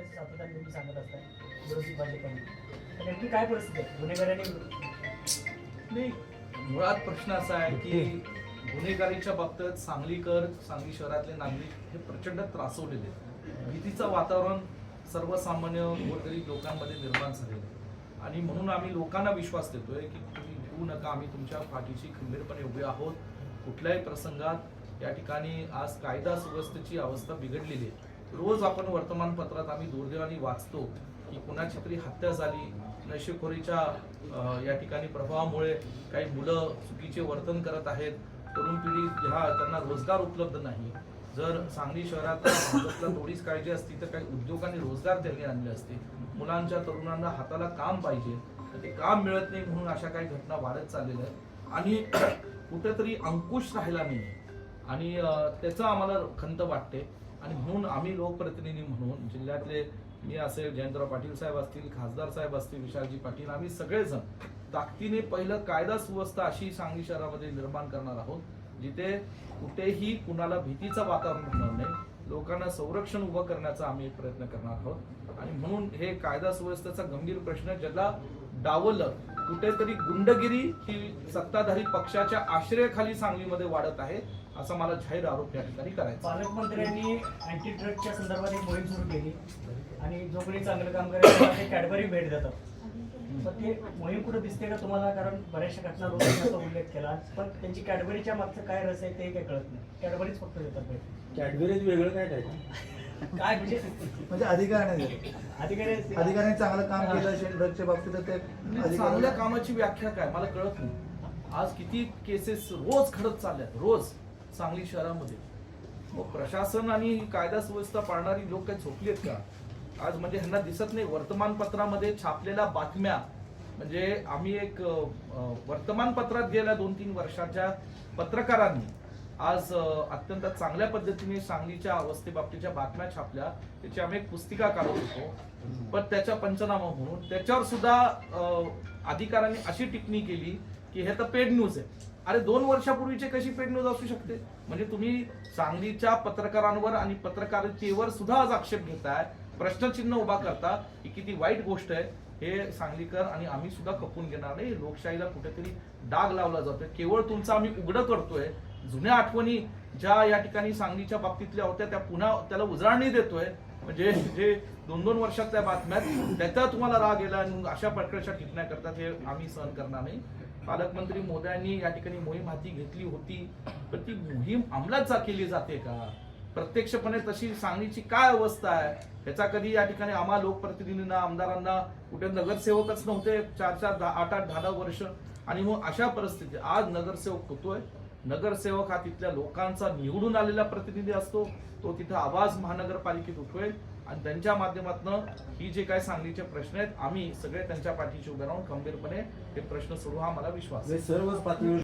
केली असं सातत्याने तुम्ही सांगत विरोधी नेमकी काय परिस्थिती आहे? गुन्हेगारांनी मुळात प्रश्न असा आहे की गुन्हेगारीच्या बाबतीत सांगलीकर सांगली शहरातले नागरिक हे प्रचंड त्रासवलेले आहेत. भीतीचं वातावरण सर्वसामान्य गोरगरीब लोकांमध्ये निर्माण झालेलं आहे. आणि म्हणून आम्ही लोकांना विश्वास देतोय की तुम्ही घेऊ नका आम्ही तुमच्या पाठीशी खंबीरपणे उभे आहोत. कुठल्याही प्रसंगात या ठिकाणी आज कायदा सुव्यवस्थेची अवस्था बिघडलेली आहे. रोज आपण वर्तमानपत्रात आम्ही दुर्दैवाने वाचतो की कुणाची तरी हत्या झाली. नशेखोरीच्या या ठिकाणी प्रभावामुळे काही मुलं चुकीचे वर्तन करत आहेत. तरुण पिढी ह्या त्यांना रोजगार उपलब्ध नाही. जर सांगली शहरात भाजपला थोडीच काळजी असती तर काही उद्योगांनी रोजगार त्यांनी आणले असते. मुलांच्या तरुणांना हाताला काम पाहिजे. तर ते काम मिळत नाही म्हणून अशा काही घटना वाढत चाललेल्या आहेत. आणि कुठेतरी अंकुश राहिला नाही आणि त्याचं आम्हाला खंत वाटते. आणि म्हणून आम्ही लोकप्रतिनिधी म्हणून जिल्ह्यातले मी असेल जयंतराव पाटील साहेब असतील खासदार साहेब असतील विशालजी पाटील आम्ही सगळेजण ताकदीने पहिलं कायदा सुव्यवस्था अशी सांगली शहरामध्ये निर्माण करणार आहोत जिथे कुठेही कुणाला भीतीचं वातावरण होणार नाही. लोकांना संरक्षण उभं करण्याचा आम्ही प्रयत्न करणार आहोत. आणि म्हणून हे कायदा सुव्यवस्थेचा गंभीर प्रश्न ज्याला डावललं कुठेतरी गुंडगिरी ही सत्ताधारी पक्षाच्या आश्रयाखाली सांगलीमध्ये वाढत आहे असा मला जाहीर आरोप या ठिकाणी करायचा. पालकमंत्र्यांनी अँटी ड्रगच्या संदर्भात एक मोहीम सुरू केली आणि जो कोणी चांगलं काम करेल त्याला ते कॅडबरी भेट देतात. पण ते मोहीम कुठं दिसते का तुम्हाला? कारण बऱ्याचशा घटना रोज उल्लेख केला. पण त्यांची कॅडबरीच्या मागचं काय रस आहे ते काही कळत नाही. कॅडबरीच फक्त देतात भेट. कॅडबरीज वेगळं काय टाकायचं काय म्हणजे? म्हणजे दिले. अधिकारी अधिकाऱ्यांनी चांगलं काम केलं असेल ड्रगच्या बाबतीत तर ते अधिकारी- चांगल्या कामाची व्याख्या काय? मला कळत नाही. आज किती केसेस रोज घडत चालल्यात रोज सांगली शहरामध्ये. मग प्रशासन आणि कायदा सुव्यवस्था पाळणारी लोक काही झोपली आहेत का? आज म्हणजे ह्यांना दिसत नाही. वर्तमानपत्रामध्ये छापलेल्या बातम्या म्हणजे आम्ही एक अ, अ, वर्तमानपत्रात गेल्या दोन तीन वर्षाच्या पत्रकारांनी आज अत्यंत चांगल्या पद्धतीने सांगलीच्या अवस्थेबाबतीच्या बातम्या छापल्या. त्याची आम्ही एक पुस्तिका काढत होतो. पण त्याच्या पंचनामा म्हणून. त्याच्यावर सुद्धा अधिकाऱ्यांनी अशी टिप्पणी केली की हे तर पेड न्यूज आहे. अरे दोन वर्षापूर्वीचे कशी पेड न्यूज असू शकते? म्हणजे तुम्ही सांगलीच्या पत्रकारांवर आणि पत्रकारितेवर सुद्धा आज आक्षेप घेताय. प्रश्नचिन्ह उभा करता ही किती वाईट गोष्ट आहे हे सांगलीकर आणि आम्ही सुद्धा खपून घेणार नाही. लोकशाहीला कुठेतरी डाग लावला जातोय. केवळ तुमचं आम्ही उघडं करतोय. जुन्या आठवणी ज्या या ठिकाणी सांगलीच्या बाबतीतल्या होत्या त्या पुन्हा त्याला उजळणी देतोय. म्हणजे जे दोन दोन वर्षातल्या बातम्यात त्याचा तुम्हाला राग गेला आणि अशा प्रकारच्या टिप्पण्या करतात हे आम्ही सहन करणार नाही. पालकमंत्री मोदयांनी या ठिकाणी मोहीम हाती घेतली होती. पण ती मोहीम अंमलात जा केली जाते का? प्रत्यक्षपणे तशी सांगलीची काय अवस्था आहे? ह्याचा कधी या ठिकाणी आम्हा लोकप्रतिनिधींना आमदारांना कुठे नगरसेवकच नव्हते चार चार दहा आठ आठ दहा दहा वर्ष. आणि मग अशा परिस्थितीत आज नगरसेवक होतोय. नगरसेवक हा तिथल्या लोकांचा निवडून आलेला प्रतिनिधी असतो. तो तिथं आवाज महानगरपालिकेत उठवेल. आणि त्यांच्या माध्यमातून ही जे काय सांगलीचे प्रश्न आहेत आम्ही सगळे त्यांच्या पाठीशी उभे राहून खंबीरपणे हे प्रश्न सोडू हा मला विश्वास आहे. सर्वच पातळीवर